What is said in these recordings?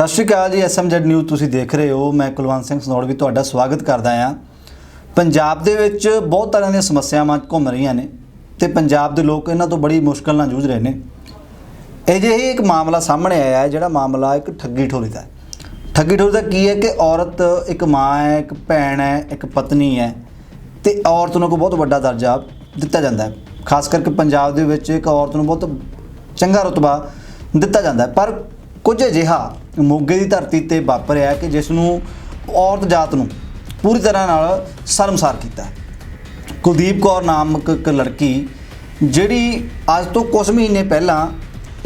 ਸਤਿ ਸ਼੍ਰੀ ਅਕਾਲ ਜੀ, SMZ news ਤੁਸੀਂ ਦੇਖ ਰਹੇ ਹੋ। ਮੈਂ ਕੁਲਵੰਤ ਸਿੰਘ ਸਨੋੜਵੀ ਤੁਹਾਡਾ ਸਵਾਗਤ ਕਰਦਾ ਹਾਂ। ਪੰਜਾਬ ਦੇ ਵਿੱਚ ਬਹੁਤ ਤਰ੍ਹਾਂ ਦੀਆਂ ਸਮੱਸਿਆਵਾਂ ਘੁੰਮ ਰਹੀਆਂ ਨੇ ਤੇ ਪੰਜਾਬ ਦੇ ਲੋਕ ਇਹਨਾਂ ਤੋਂ ਬੜੀ ਮੁਸ਼ਕਲ ਨਾਲ ਜੂਝ ਰਹੇ ਨੇ। ਅਜਿਹੀ ਇੱਕ ਮਾਮਲਾ ਸਾਹਮਣੇ ਆਇਆ ਹੈ, ਜਿਹੜਾ ਮਾਮਲਾ ਇੱਕ ਠੱਗੀ ਠੋਰੀ ਦਾ ਠੱਗੀ ਠੋਰੀ ਦਾ ਕੀ ਹੈ ਕਿ ਔਰਤ ਇੱਕ ਮਾਂ ਹੈ, ਇੱਕ ਭੈਣ ਹੈ, ਇੱਕ ਪਤਨੀ ਹੈ ਤੇ ਔਰਤ ਨੂੰ ਕੋਈ ਬਹੁਤ ਵੱਡਾ ਦਰਜਾ ਦਿੱਤਾ ਜਾਂਦਾ ਹੈ। ਖਾਸ ਕਰਕੇ ਪੰਜਾਬ ਦੇ ਵਿੱਚ ਇੱਕ ਔਰਤ ਨੂੰ ਬਹੁਤ ਚੰਗਾ ਰਤਬਾ ਦਿੱਤਾ ਜਾਂਦਾ ਹੈ। ਪਰ ਕੁਝ ਅਜਿਹਾ ਮੋਗੇ ਦੀ ਧਰਤੀ ਤੇ ਵਾਪਰਿਆ ਕਿ ਜਿਸ ਨੂੰ ਔਰਤ ਜਾਤ ਨੂੰ ਪੂਰੀ ਤਰ੍ਹਾਂ ਨਾਲ ਸ਼ਰਮਸਾਰ ਕੀਤਾ ਕੁਲਦੀਪ ਕੌਰ ਨਾਮਕ ਇੱਕ ਲੜਕੀ ਜਿਹੜੀ ਅੱਜ ਤੋਂ ਕੁਝ ਮਹੀਨੇ ਪਹਿਲਾਂ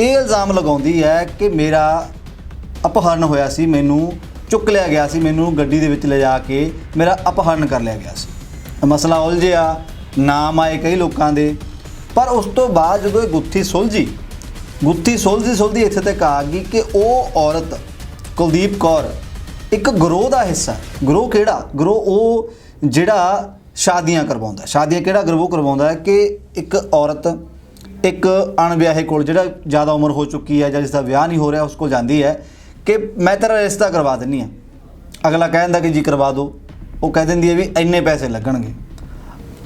ਇਹ ਇਲਜ਼ਾਮ ਲਗਾਉਂਦੀ ਹੈ ਕਿ ਮੇਰਾ ਅਪਹਰਨ ਹੋਇਆ ਸੀ, ਮੈਨੂੰ ਚੁੱਕ ਲਿਆ ਗਿਆ ਸੀ, ਮੈਨੂੰ ਗੱਡੀ ਦੇ ਵਿੱਚ ਲਿਜਾ ਕੇ ਮੇਰਾ ਅਪਹਰਨ ਕਰ ਲਿਆ ਗਿਆ ਸੀ। ਮਸਲਾ ਉਲਝਿਆ, ਨਾਮ ਆਏ ਕਈ ਲੋਕਾਂ ਦੇ, ਪਰ ਉਸ ਤੋਂ ਬਾਅਦ ਜਦੋਂ ਇਹ ਗੁੱਥੀ ਸੁਲਝੀ ਗੁੱਥੀ ਸੁਲਝਦੀ ਸੁਲਝਦੀ ਇੱਥੇ ਤੱਕ ਆ ਗਈ ਕਿ ਉਹ ਔਰਤ ਕੁਲਦੀਪ ਕੌਰ ਇੱਕ ਗਰੋਹ ਦਾ ਹਿੱਸਾ ਗਰੋਹ ਕਿਹੜਾ? ਗਰੋਹ ਉਹ ਜਿਹੜਾ ਸ਼ਾਦੀਆਂ ਕਰਵਾਉਂਦਾ ਸ਼ਾਦੀਆਂ ਕਿਹੜਾ ਗਰੋਹ ਕਰਵਾਉਂਦਾ ਹੈ ਕਿ ਇੱਕ ਔਰਤ ਇੱਕ ਅਣਵਿਆਹੇ ਕੋਲ ਜਿਹੜਾ ਜ਼ਿਆਦਾ ਉਮਰ ਹੋ ਚੁੱਕੀ ਹੈ ਜਾਂ ਜਿਸ ਦਾ ਵਿਆਹ ਨਹੀਂ ਹੋ ਰਿਹਾ, ਉਸ ਕੋਲ ਜਾਂਦੀ ਹੈ ਕਿ ਮੈਂ ਤੇਰਾ ਰਿਸ਼ਤਾ ਕਰਵਾ ਦਿੰਨੀ ਆ ਅਗਲਾ ਕਹਿ ਦਿੰਦਾ ਕਿ ਜੀ ਕਰਵਾ ਦਿਓ। ਉਹ ਕਹਿ ਦਿੰਦੀ ਹੈ ਵੀ ਇੰਨੇ ਪੈਸੇ ਲੱਗਣਗੇ।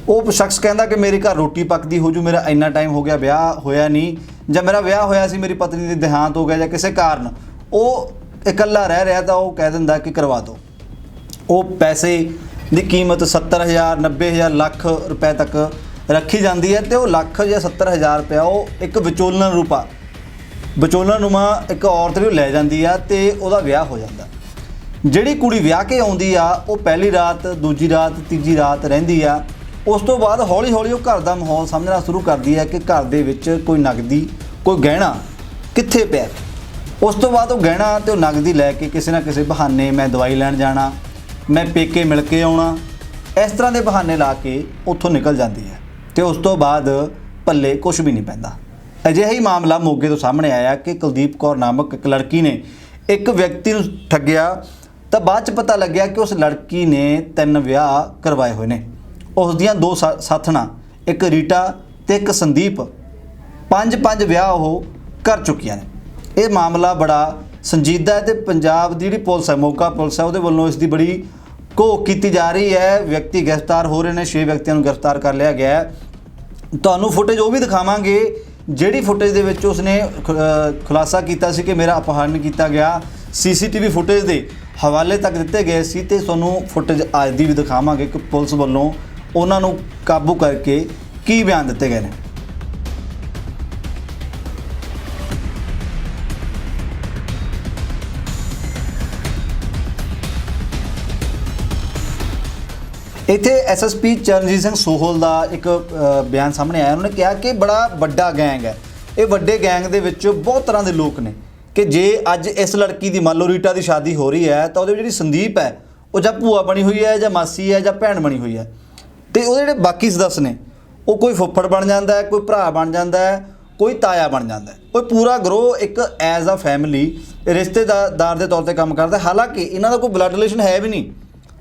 ਉਹ ਸ਼ਖਸ ਕਹਿੰਦਾ ਕਿ ਮੇਰੇ ਘਰ ਰੋਟੀ ਪੱਕਦੀ ਹੋ ਜੂ, ਮੇਰਾ ਇੰਨਾ ਟਾਈਮ ਹੋ ਗਿਆ, ਵਿਆਹ ਹੋਇਆ ਨਹੀਂ। ਜਾਂ ਮੇਰਾ ਵਿਆਹ ਹੋਇਆ ਸੀ, ਮੇਰੀ ਪਤਨੀ ਦੀ ਦੇਹਾਂਤ ਹੋ ਗਿਆ ਜਾਂ ਕਿਸੇ ਕਾਰਨ, ਉਹ ਇਕੱਲਾ ਰਹਿ ਰਿਹਾ ਤਾਂ ਉਹ ਕਹਿ ਦਿੰਦਾ ਕਿ ਕਰਵਾ ਦਿਓ ਉਹ ਪੈਸੇ ਦੀ ਕੀਮਤ 70000 90000 ਲੱਖ ਰੁਪਏ ਤੱਕ ਰੱਖੀ ਜਾਂਦੀ ਹੈ ਤੇ ਉਹ ਲੱਖ ਜਾਂ 70000 ਰੁਪਏ ਉਹ ਇੱਕ ਵਿਚੋਲਨ ਰੂਪਾ, ਵਿਚੋਲਨ ਰੂਮਾ ਇੱਕ ਔਰਤ ਨੂੰ ਲੈ ਜਾਂਦੀ ਆ ਤੇ ਉਹਦਾ ਵਿਆਹ ਹੋ ਜਾਂਦਾ। ਜਿਹੜੀ ਕੁੜੀ ਵਿਆਹ ਕੇ ਆਉਂਦੀ ਆ, ਉਹ ਪਹਿਲੀ ਰਾਤ, ਦੂਜੀ ਰਾਤ, ਤੀਜੀ ਰਾਤ ਰਹਿੰਦੀ ਆ ਉਸ ਤੋਂ ਬਾਅਦ ਹੌਲੀ ਹੌਲੀ ਉਹ ਘਰ ਦਾ ਮਾਹੌਲ ਸਮਝਣਾ ਸ਼ੁਰੂ ਕਰਦੀ ਹੈ ਕਿ ਘਰ ਦੇ ਵਿੱਚ ਕੋਈ ਨਗਦੀ, ਕੋਈ ਗਹਿਣਾ ਕਿੱਥੇ ਪਿਆ ਉਸ ਤੋਂ ਬਾਅਦ ਉਹ ਗਹਿਣਾ ਤੇ ਉਹ ਨਗਦੀ ਲੈ ਕੇ ਕਿਸੇ ਨਾ ਕਿਸੇ ਬਹਾਨੇ ਮੈਂ ਦਵਾਈ ਲੈਣ ਜਾਣਾ, ਮੈਂ ਪੇਕੇ ਮਿਲ ਕੇ ਆਉਣਾ, ਇਸ ਤਰ੍ਹਾਂ ਦੇ ਬਹਾਨੇ ਲਾ ਕੇ ਉੱਥੋਂ ਨਿਕਲ ਜਾਂਦੀ ਹੈ ਤੇ ਉਸ ਤੋਂ ਬਾਅਦ ਪੱਲੇ ਕੁਝ ਵੀ ਨਹੀਂ ਪੈਂਦਾ। ਅਜਿਹਾ ਹੀ ਮਾਮਲਾ ਮੋਗੇ ਤੋਂ ਸਾਹਮਣੇ ਆਇਆ ਕਿ ਕੁਲਦੀਪ ਕੌਰ ਨਾਮਕ ਇੱਕ ਲੜਕੀ ਨੇ ਇੱਕ ਵਿਅਕਤੀ ਨੂੰ ਠੱਗਿਆ ਤਾਂ ਬਾਅਦ ਚ ਪਤਾ ਲੱਗਿਆ ਕਿ ਉਸ ਲੜਕੀ ਨੇ ਤਿੰਨ ਵਿਆਹ ਕਰਵਾਏ ਹੋਏ ਨੇ। ਉਸ ਦੀਆਂ ਦੋ ਸਾ- ਸਾਥਣਾਂ, ਇੱਕ ਰੀਟਾ ਤੇ ਇੱਕ ਸੰਦੀਪ। ਪੰਜ ਪੰਜ ਵਿਆਹ ਉਹ ਕਰ ਚੁੱਕੀਆਂ ਨੇ। ਇਹ ਮਾਮਲਾ ਬੜਾ ਸੰਜੀਦਾ ਹੈ ਤੇ ਪੰਜਾਬ ਦੀ ਜਿਹੜੀ ਪੁਲਿਸ ਹੈ, ਮੋਗਾ ਪੁਲਿਸ ਹੈ, ਉਹਦੇ ਵੱਲੋਂ ਇਸ ਦੀ ਬੜੀ ਘੋਖ ਕੀਤੀ ਜਾ ਰਹੀ ਹੈ। ਵਿਅਕਤੀ ਗ੍ਰਿਫਤਾਰ ਹੋ ਰਹੇ ਨੇ 6 ਵਿਅਕਤੀਆਂ ਨੂੰ ਗ੍ਰਿਫਤਾਰ ਕਰ ਲਿਆ ਗਿਆ ਹੈ। ਤੁਹਾਨੂੰ ਫੁਟੇਜ ਉਹ ਵੀ ਦਿਖਾਵਾਂਗੇ, ਜਿਹੜੀ ਫੁਟੇਜ ਦੇ ਵਿੱਚ ਉਸਨੇ ਖੁਲਾਸਾ ਕੀਤਾ ਸੀ ਕਿ ਮੇਰਾ ਅਪਹਰਨ ਕੀਤਾ ਗਿਆ। ਸੀਸੀਟੀਵੀ ਫੁਟੇਜ ਦੇ ਹਵਾਲੇ ਤੱਕ ਦਿੱਤੇ ਗਏ ਸੀ ਤੇ ਤੁਹਾਨੂੰ ਫੁਟੇਜ ਅੱਜ ਦੀ ਵੀ ਦਿਖਾਵਾਂਗੇ ਕਿ ਪੁਲਿਸ ਵੱਲੋਂ ਉਹਨਾਂ ਨੂੰ ਕਾਬੂ ਕਰਕੇ ਕੀ ਬਿਆਨ ਦਿੱਤੇ ਗਏ ਨੇ? ਇੱਥੇ ਐਸਐਸਪੀ ਚਰਨਜੀਤ ਸਿੰਘ ਸੋਹਲ ਦਾ ਇੱਕ ਬਿਆਨ ਸਾਹਮਣੇ ਆਇਆ। ਉਹਨਾਂ ਨੇ ਕਿਹਾ ਕਿ ਬੜਾ ਵੱਡਾ ਗੈਂਗ ਹੈ। ਇਹ ਵੱਡੇ ਗੈਂਗ ਦੇ ਵਿੱਚ ਬਹੁਤ ਤਰ੍ਹਾਂ ਦੇ ਲੋਕ ਨੇ ਕਿ ਜੇ ਅੱਜ ਇਸ ਲੜਕੀ ਦੀ, ਮੰਨ ਲਓ ਰੀਟਾ ਦੀ ਸ਼ਾਦੀ ਹੋ ਰਹੀ ਹੈ, ਤਾਂ ਉਹਦੇ ਵਿੱਚ ਜਿਹੜੀ ਸੰਦੀਪ ਹੈ, ਉਹ ਜਾਂ ਭੂਆ ਬਣੀ ਹੋਈ ਹੈ ਜਾਂ ਮਾਸੀ ਹੈ ਜਾਂ ਭੈਣ ਬਣੀ ਹੋਈ ਹੈ। ਤੇ ਉਹਦੇ ਜਿਹੜੇ ਬਾਕੀ ਸਦੱਸ ਨੇ, ਉਹ ਕੋਈ ਫੁੱਫੜ ਬਣ ਜਾਂਦਾ ਹੈ, ਕੋਈ ਭਰਾ ਬਣ ਜਾਂਦਾ ਹੈ, ਕੋਈ ਤਾਇਆ ਬਣ ਜਾਂਦਾ ਹੈ। ਉਹ ਪੂਰਾ ਗਰੋ ਇੱਕ ਐਜ਼ ਅ ਫੈਮਿਲੀ ਰਿਸ਼ਤੇਦਾਰ ਦੇ ਤੌਰ ਤੇ ਕੰਮ ਕਰਦਾ ਹਾਲਾਂਕਿ ਇਹਨਾਂ ਦਾ ਕੋਈ ਬਲੱਡ ਰਿਲੇਸ਼ਨ ਹੈ ਵੀ ਨਹੀਂ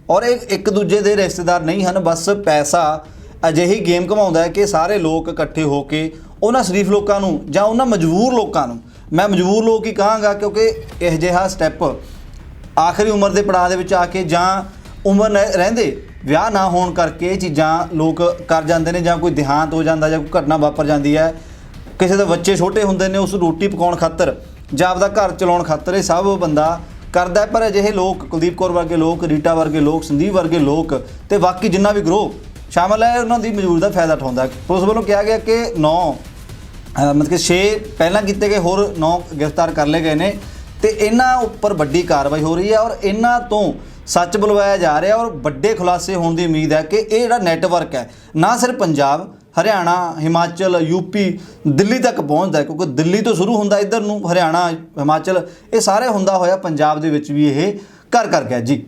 ਔਰ ਇਹ ਇੱਕ ਦੂਜੇ ਦੇ ਰਿਸ਼ਤੇਦਾਰ ਨਹੀਂ ਹਨ, ਬਸ ਪੈਸਾ ਅਜਿਹੀ ਗੇਮ ਘਮਾਉਂਦਾ ਹੈ ਕਿ ਸਾਰੇ ਲੋਕ ਇਕੱਠੇ ਹੋ ਕੇ ਉਹਨਾਂ ਸ਼ਰੀਫ ਲੋਕਾਂ ਨੂੰ ਜਾਂ ਉਹਨਾਂ ਮਜਬੂਰ ਲੋਕਾਂ ਨੂੰ, ਮੈਂ ਮਜਬੂਰ ਲੋਕ ਹੀ ਕਹਾਂਗਾ ਕਿਉਂਕਿ ਇਹ ਜਿਹਾ ਸਟੈਪ ਆਖਰੀ ਉਮਰ ਦੇ ਪੜਾਅ ਦੇ ਵਿੱਚ ਆ ਕੇ ਜਾਂ ਉਮਰ ਰਹਿੰਦੇ ਵਿਆਹ ਨਾ ਹੋਣ ਕਰਕੇ ਇਹ ਚੀਜ਼ਾਂ ਲੋਕ ਕਰ ਜਾਂਦੇ ਨੇ ਜਾਂ ਕੋਈ ਦੇਹਾਂਤ ਹੋ ਜਾਂਦਾ ਜਾਂ ਕੋਈ ਘਟਨਾ ਵਾਪਰ ਜਾਂਦੀ ਹੈ। ਕਿਸੇ ਦੇ ਬੱਚੇ ਛੋਟੇ ਹੁੰਦੇ ਨੇ, ਉਸ ਰੋਟੀ ਪਕਾਉਣ ਖਾਤਰ ਜਾਂ ਆਪਦਾ ਘਰ ਚਲਾਉਣ ਖਾਤਰ ਇਹ ਸਭ ਬੰਦਾ ਕਰਦਾ ਪਰ ਅਜਿਹੇ ਲੋਕ, ਕੁਲਦੀਪ ਕੌਰ ਵਰਗੇ ਲੋਕ, ਰੀਟਾ ਵਰਗੇ ਲੋਕ, ਸੰਦੀਪ ਵਰਗੇ ਲੋਕ ਤੇ ਬਾਕੀ ਜਿੰਨਾ ਵੀ ਗਰੋਹ ਸ਼ਾਮਲ ਹੈ, ਉਹਨਾਂ ਦੀ ਮਜ਼ਦੂਰ ਦਾ ਫਾਇਦਾ ਉਠਾਉਂਦਾ ਪੁਲਿਸ ਵੱਲੋਂ ਕਿਹਾ ਗਿਆ ਕਿ 9 ਮਤਲਬ ਕਿ 6 ਪਹਿਲਾਂ ਕੀਤੇ ਗਏ, ਹੋਰ 9 ਗ੍ਰਿਫਤਾਰ ਕਰ ਲਏ ਗਏ ਨੇ ਤੇ ਇਹਨਾਂ ਉੱਪਰ ਵੱਡੀ ਕਾਰਵਾਈ ਹੋ ਰਹੀ ਹੈ ਔਰ ਇਹਨਾਂ ਤੋਂ ਸੱਚ ਬੁਲਵਾਇਆ ਜਾ ਰਿਹਾ ਔਰ ਵੱਡੇ ਖੁਲਾਸੇ ਹੋਣ ਦੀ ਉਮੀਦ ਹੈ ਕਿ ਇਹ ਜਿਹੜਾ ਨੈਟਵਰਕ ਹੈ, ਨਾ ਸਿਰਫ ਪੰਜਾਬ, ਹਰਿਆਣਾ, ਹਿਮਾਚਲ ਯੂਪੀ ਦਿੱਲੀ ਤੱਕ ਪਹੁੰਚਦਾ ਕਿਉਂਕਿ ਦਿੱਲੀ ਤੋਂ ਸ਼ੁਰੂ ਹੁੰਦਾ ਇੱਧਰ ਨੂੰ, ਹਰਿਆਣਾ, ਹਿਮਾਚਲ, ਇਹ ਸਾਰੇ ਹੁੰਦਾ ਹੋਇਆ ਪੰਜਾਬ ਦੇ ਵਿੱਚ ਵੀ ਇਹ ਘਰ ਕਰ ਗਿਆ। ਜੀ।